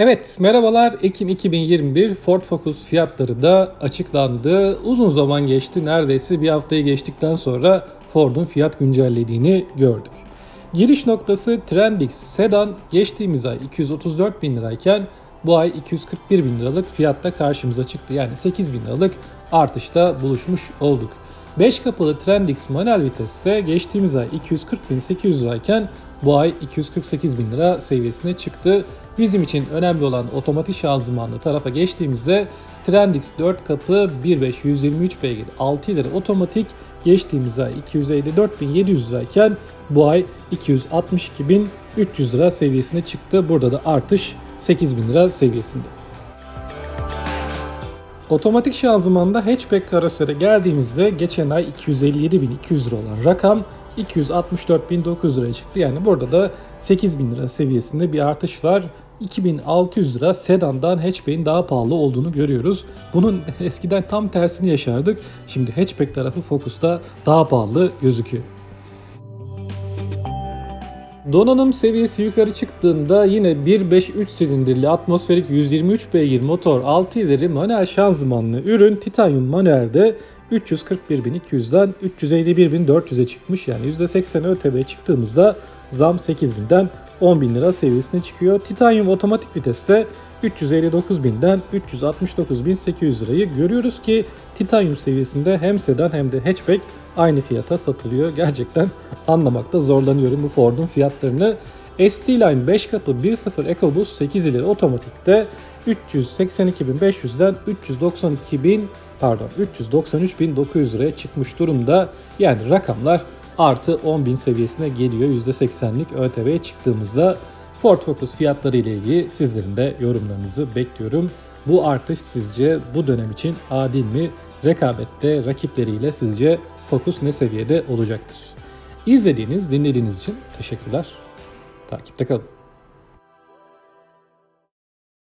Evet, merhabalar. Ekim 2021 Ford Focus fiyatları da açıklandı. Uzun zaman geçti. Neredeyse bir haftayı geçtikten sonra Ford'un fiyat güncellediğini gördük. Giriş noktası Trendix Sedan geçtiğimiz ay 234 bin lirayken bu ay 241 bin liralık fiyatta karşımıza çıktı. Yani 8 bin liralık artışta buluşmuş olduk. 5 kapılı Trendix manuel vites ise geçtiğimiz ay 240.800 lirayken bu ay 248 bin lira seviyesine çıktı. Bizim için önemli olan otomatik şanzımanlı tarafa geçtiğimizde Trendix 4 kapı 1.5 123 beygir 6 ileri otomatik geçtiğimiz ay 254.700 lirayken bu ay 262.300 lira seviyesine çıktı. Burada da artış 8.000 lira seviyesinde. Otomatik şanzımanda hatchback karosere geldiğimizde geçen ay 257.200 lira olan rakam 264.900 liraya çıktı. Yani burada da 8.000 lira seviyesinde bir artış var. 2600 lira sedandan hatchback'in daha pahalı olduğunu görüyoruz. Bunun eskiden tam tersini yaşardık. Şimdi hatchback tarafı Focus'ta daha pahalı gözüküyor. Donanım seviyesi yukarı çıktığında yine 1.5-3 silindirli atmosferik 123 beygir motor 6 ileri manuel şanzımanlı ürün titanyum manuelde 341.200'den 351.400'e çıkmış. Yani %80 ÖTV çıktığımızda zam 8.000'den 10.000 lira seviyesine çıkıyor. Titanyum otomatik viteste 359.000'den 369.800 lirayı görüyoruz ki titanyum seviyesinde hem sedan hem de hatchback aynı fiyata satılıyor. Gerçekten anlamakta zorlanıyorum bu Ford'un fiyatlarını. ST-Line 5 kapı 1.0 EcoBoost 8 ileri otomatikte 382.500'den 392.000 pardon 393.900 liraya çıkmış durumda. Yani rakamlar artı 10.000 seviyesine geliyor %80'lik ÖTV'ye çıktığımızda. Ford Focus fiyatları ile ilgili sizlerin de yorumlarınızı bekliyorum. Bu artış sizce bu dönem için adil mi? Rekabette rakipleriyle sizce Focus ne seviyede olacaktır? İzlediğiniz, dinlediğiniz için teşekkürler. Takipte kalın.